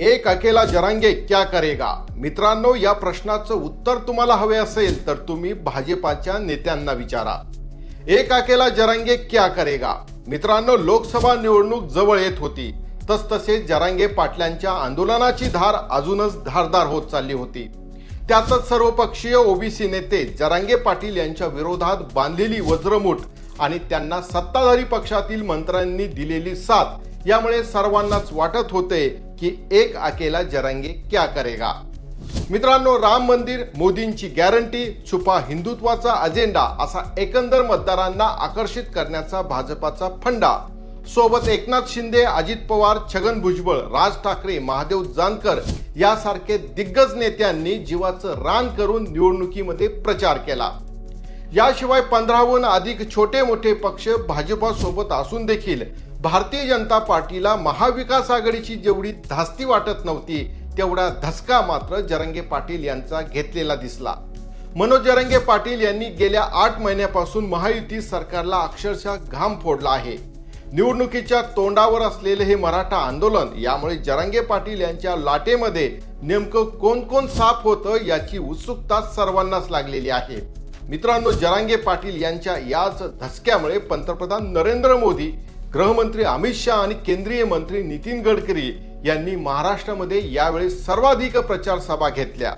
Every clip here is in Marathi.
एक अकेला जरांगे क्या करेगा? मित्रांनो या प्रश्नाचं उत्तर तुम्हाला हवे असेल तर तुम्ही भाजपाच्या नेत्यांना विचारा. एक अकेला जरांगे क्या करेगा? मित्रांनो लोकसभा निवडणूक जवळ येत होती. तसतसे जरांगे पाटलांच्या आंदोलनाची धार अजूनच धारदार होत चालली होती. त्यातच सर्वपक्षीय ओबीसी नेते जरांगे पाटील यांच्या विरोधात बांधलेली वज्रमूठ आणि त्यांना सत्ताधारी पक्षातील मंत्र्यांनी दिलेली साथ यामुळे सर्वांनाच वाटत होते की एक अकेला जरांगे क्या करेगा? मित्रांनो राम मंदिर मोदींची गॅरंटी छुपा हिंदुत्वाचा अजेंडा असा एकंदर मतदारांना आकर्षित करण्याचा भाजपाचा फंडा. सोबत एकनाथ शिंदे अजित पवार छगन भुजबळ राज ठाकरे महादेव जानकर यासारखे दिग्गज नेत्यांनी जीवाचं रान करून निवडणुकीमध्ये प्रचार केला. याशिवाय पंधराहून अधिक छोटे मोठे पक्ष भाजपासोबत असून देखील भारतीय जनता पार्टीला महाविकास आघाडीची जेवढी धास्ती वाटत नव्हती तेवढा धसका मात्र जरंगे पाटील यांचा घेतलेला दिसला. मनोज जरंगे पाटील यांनी गेल्या आठ महिन्यापासून महायुती सरकारला अक्षरशः घाम फोडला आहे. निवडणुकीच्या तोंडावर असलेले हे मराठा आंदोलन यामुळे जरंगे पाटील यांच्या लाटेमध्ये नेमकं कोण कोण साफ होतं याची उत्सुकता सर्वांनाच लागलेली आहे. मित्रांनो जरांगे पाटील यांच्या याच धसक्यामुळे पंतप्रधान नरेंद्र मोदी गृहमंत्री अमित शहा आणि केंद्रीय मंत्री नितीन गडकरी यांनी महाराष्ट्रामध्ये यावेळी सर्वाधिक प्रचार सभा घेतल्या.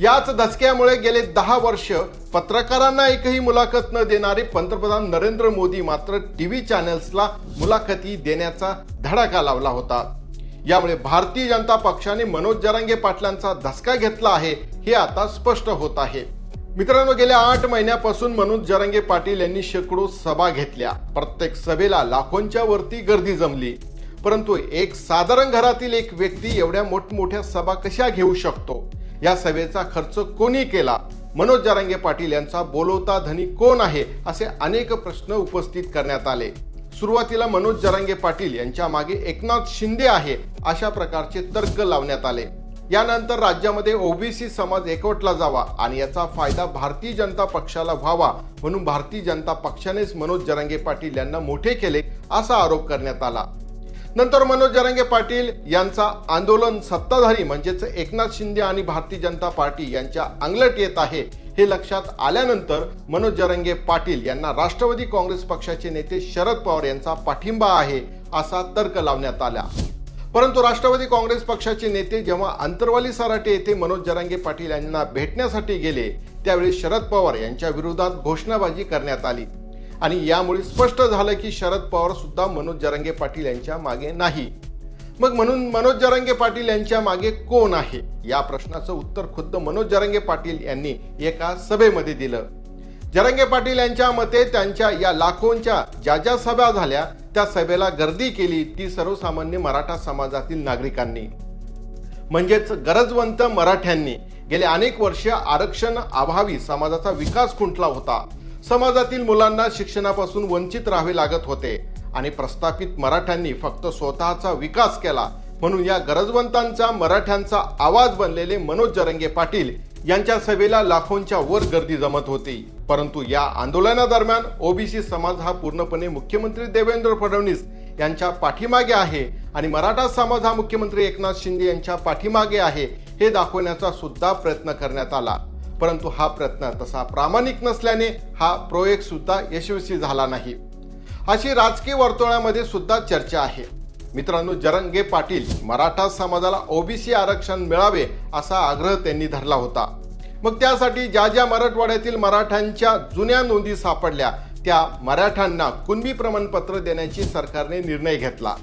याच धसक्यामुळे गेले दहा वर्ष पत्रकारांना एकही मुलाखत न देणारे पंतप्रधान नरेंद्र मोदी मात्र टी व्ही चॅनल्सला मुलाखती देण्याचा धडाका लावला होता. यामुळे भारतीय जनता पक्षाने मनोज जरांगे पाटलांचा धसका घेतला आहे हे आता स्पष्ट होत आहे. मित्रांनो गेल्या आठ महिन्यापासून मनोज जरांगे पाटील यांनी शेकडो सभा घेतल्या. प्रत्येक सभेला लाखोंच्या वरती गर्दी जमली. परंतु एक साधारण घरातील एक व्यक्ती एवढ्या मोठमोठ्या सभा कशा घेऊ शकतो? या सभेचा खर्च कोणी केला? मनोज जरांगे पाटील यांचा बोलवता धनी कोण आहे? असे अनेक प्रश्न उपस्थित करण्यात आले. सुरुवातीला मनोज जरांगे पाटील यांच्या मागे एकनाथ शिंदे आहे अशा प्रकारचे तर्क लावण्यात आले. यानंतर राज्यामध्ये ओबीसी समाज एकवटला जावा आणि याचा फायदा भारतीय जनता पक्षाला व्हावा म्हणून भारतीय जनता पक्षानेच मनोज जरांगे पाटील यांना मोठे केले असा आरोप करण्यात आला. नंतर मनोज जरांगे पाटील यांचा आंदोलन सत्ताधारी म्हणजेच एकनाथ शिंदे आणि भारतीय जनता पार्टी यांच्या अंगलट येत आहे हे लक्षात आल्यानंतर मनोज जरंगे पाटील यांना राष्ट्रवादी काँग्रेस पक्षाचे नेते शरद पवार यांचा पाठिंबा आहे असा तर्क लावण्यात आला. परंतु राष्ट्रवादी काँग्रेस पक्षाचे नेते जेव्हा अंतरवाली सराटे येथे मनोज जरांगे पाटील यांना भेटण्यासाठी गेले त्यावेळी शरद पवार यांच्या विरोधात घोषणाबाजी करण्यात आली. आणि यामुळे स्पष्ट झालं की शरद पवार सुद्धा मनोज जरांगे पाटील यांच्या मागे नाही. मग म्हणून मनोज जरांगे पाटील यांच्या मागे कोण आहे? या प्रश्नाचं उत्तर खुद्द मनोज जरांगे पाटील यांनी एका सभेमध्ये दिलं. जरांगे पाटील यांच्या मते त्यांच्या या लाखोंच्या ज्या ज्या सभा झाल्या त्या सभेला गर्दी केली ती सर्वसामान्य मराठा समाजातील नागरिकांनी. म्हणजेच गरजवंत मराठ्यांनी गेले अनेक वर्ष आरक्षण अभावी समाजाचा विकास खुंटला होता. समाजातील मुलांना शिक्षणापासून वंचित राहावे लागत होते आणि प्रस्थापित मराठ्यांनी फक्त स्वतःचा विकास केला म्हणून या गरजवंतांचा मराठ्यांचा आवाज बनलेले मनोज जरंगे पाटील यांच्या सभेला लाखोंच्या वर गर्दी जमत होती. परंतु या आंदोलनादरम्यान ओबीसी समाज हा पूर्णपणे मुख्यमंत्री देवेंद्र फडणवीस यांच्या पाठीमागे आहे आणि मराठा समाज हा मुख्यमंत्री एकनाथ शिंदे यांच्या पाठीमागे आहे हे दाखवण्याचा सुद्धा प्रयत्न करण्यात आला. परंतु हा प्रयत्न तसा प्रामाणिक नसल्याने हा प्रोजेक्ट सुद्धा यशस्वी झाला नाही. अशी राजकीय वर्तुळामध्ये सुद्धा चर्चा आहे. मित्रांनो जरंगे पाटील मराठा समाजाला ओबीसी आरक्षण मिळावे असा आग्रह त्यांनी धरला होता. मग त्यासाठी ज्या ज्या मराठवाड्यातील मराठ्यांच्या जुन्या नोंदी सापडल्या त्या मराठ्यांना कुणबी प्रमाणपत्र देण्याची सरकारने निर्णय घेतला.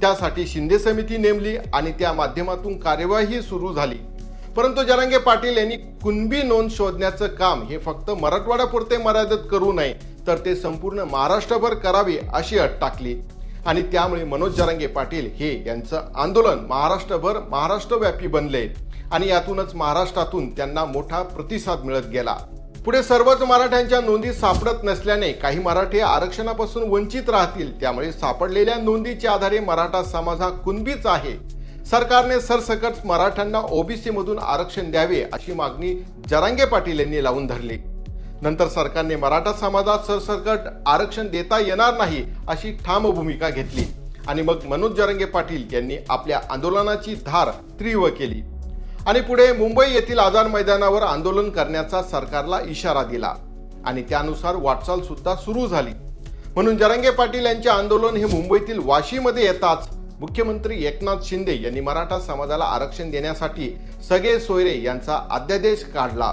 त्यासाठी शिंदे समिती नेमली आणि त्या माध्यमातून कार्यवाही सुरू झाली. परंतु जरांगे पाटील यांनी कुणबी नोंद शोधण्याचं काम हे फक्त मराठवाड्यापुरते मर्यादित करू नये तर ते संपूर्ण महाराष्ट्रभर करावे अशी अट टाकली. आणि त्यामुळे मनोज जरांगे पाटील हे यांचं आंदोलन महाराष्ट्रभर महाराष्ट्रव्यापी बनले. आणि यातूनच महाराष्ट्रातून त्यांना मोठा प्रतिसाद मिळत गेला. पुढे सर्वच मराठ्यांच्या नोंदी सापडत नसल्याने काही मराठी आरक्षणापासून वंचित राहतील त्यामुळे सापडलेल्या नोंदीच्या आधारे मराठा समाज हा कुणबीच आहे. सरकारने सरसकट मराठ्यांना ओबीसी मधून आरक्षण द्यावे अशी मागणी जरांगे पाटील यांनी लावून धरली. नंतर सरकारने मराठा समाजात सरसकट आरक्षण देता येणार नाही अशी ठाम भूमिका घेतली. आणि मग मनोज जरंगे पाटील यांनी आपल्या आंदोलनाची धार तीव्र केली. आणि पुढे मुंबई येथील आझाद मैदानावर आंदोलन करण्याचा सरकारला इशारा दिला. आणि त्यानुसार वाटचाल सुद्धा सुरू झाली. म्हणून जरंगे पाटील यांचे आंदोलन हे मुंबईतील वाशीमध्ये येताच मुख्यमंत्री एकनाथ शिंदे यांनी मराठा समाजाला आरक्षण देण्यासाठी सगळे सोयरे यांचा अध्यादेश काढला.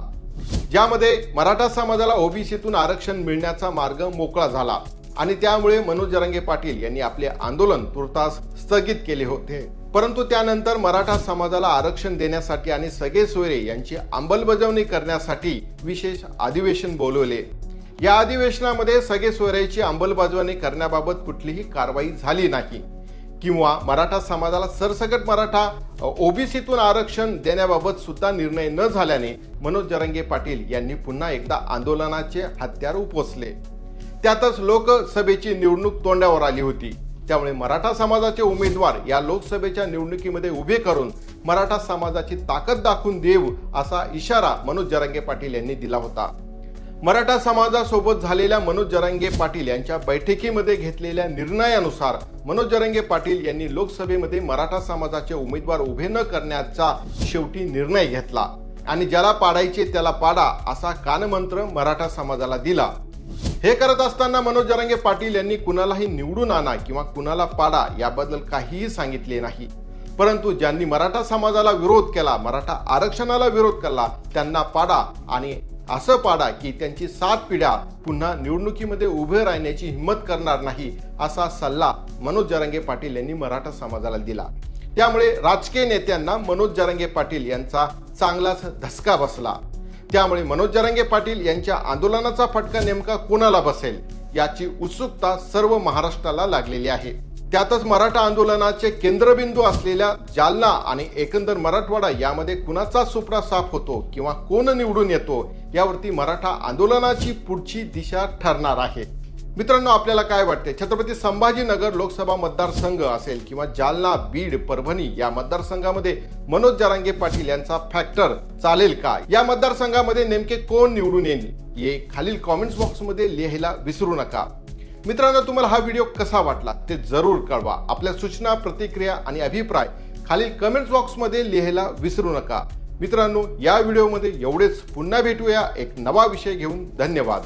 ज्यामध्ये मराठा समाजाला ओबीसीतून आरक्षण मिळण्याचा मार्ग मोकळा झाला आणि त्यामुळे मनोज जरंगे पाटील यांनी आपले आंदोलन तुर्तास स्थगित केले होते. परंतु त्यानंतर मराठा समाजाला आरक्षण देण्यासाठी आणि सगळे सोयरे यांची अंमलबजावणी करण्यासाठी विशेष अधिवेशन बोलवले. या अधिवेशनामध्ये सगळे सोयऱ्याची अंमलबजावणी करण्याबाबत कुठलीही कारवाई झाली नाही. किंवा मराठा समाजाला सरसकट मराठा ओबीसीतून आरक्षण देण्याबाबत सुद्धा निर्णय न झाल्याने मनोज जरंगे पाटील यांनी पुन्हा एकदा आंदोलनाचे हत्यार उपसले. त्यातच लोकसभेची निवडणूक तोंडावर आली होती. त्यामुळे मराठा समाजाचे उमेदवार या लोकसभेच्या निवडणुकीमध्ये उभे करून मराठा समाजाची ताकद दाखवून देऊ असा इशारा मनोज जरंगे पाटील यांनी दिला होता. मराठा समाजासोबत झालेल्या मनोज जरांगे पाटील यांच्या बैठकीमध्ये घेतलेल्या निर्णयानुसार मनोज जरंगे पाटील यांनी लोकसभेमध्ये मराठा समाजाचे उमेदवार उभे न करण्याचा शेवटी निर्णय घेतला. आणि ज्याला पाडायचे त्याला पाडा असा कानमंत्र मराठा समाजाला दिला. हे करत असताना मनोज जरंगे पाटील यांनी कुणालाही निवडून आणा किंवा कुणाला पाडा याबद्दल काहीही सांगितले नाही. परंतु ज्यांनी मराठा समाजाला विरोध केला मराठा आरक्षणाला विरोध केला त्यांना पाडा आणि असं पाडा की त्यांची सात पिढ्या पुन्हा निवडणुकीमध्ये उभे राहण्याची हिंमत करणार नाही असा सल्ला मनोज जरांगे पाटील यांनी मराठा समाजाला दिला. त्यामुळे राजकीय नेत्यांना मनोज जरांगे पाटील यांचा चांगलाच धसका बसला. त्यामुळे मनोज जरांगे पाटील यांच्या आंदोलनाचा फटका नेमका कोणाला बसेल याची उत्सुकता सर्व महाराष्ट्राला लागलेली आहे. त्यातच मराठा आंदोलनाचे केंद्रबिंदू असलेल्या जालना आणि एकंदर मराठवाडा यामध्ये कुणाचा सुपडा साफ होतो किंवा कोण निवडून येतो यावरती मराठा आंदोलनाची पुढची दिशा ठरणार आहे. मित्रांनो आपल्याला काय वाटते? छत्रपती संभाजीनगर लोकसभा मतदारसंघ असेल किंवा जालना बीड परभणी या मतदारसंघामध्ये मनोज जरांगे पाटील यांचा फॅक्टर चालेल का? या मतदारसंघामध्ये नेमके कोण निवडून येईल? हे खालील कॉमेंट्स बॉक्समध्ये लिहायला विसरू नका. मित्रांनो तुम्हाला हा व्हिडिओ कसा वाटला ते जरूर कळवा. आपल्या सूचना प्रतिक्रिया आणि अभिप्राय खालील कमेंट्स बॉक्समध्ये लिहायला विसरू नका. मित्रांनो या व्हिडिओमध्ये एवढेच. पुन्हा भेटूया एक नवा विषय घेऊन. धन्यवाद.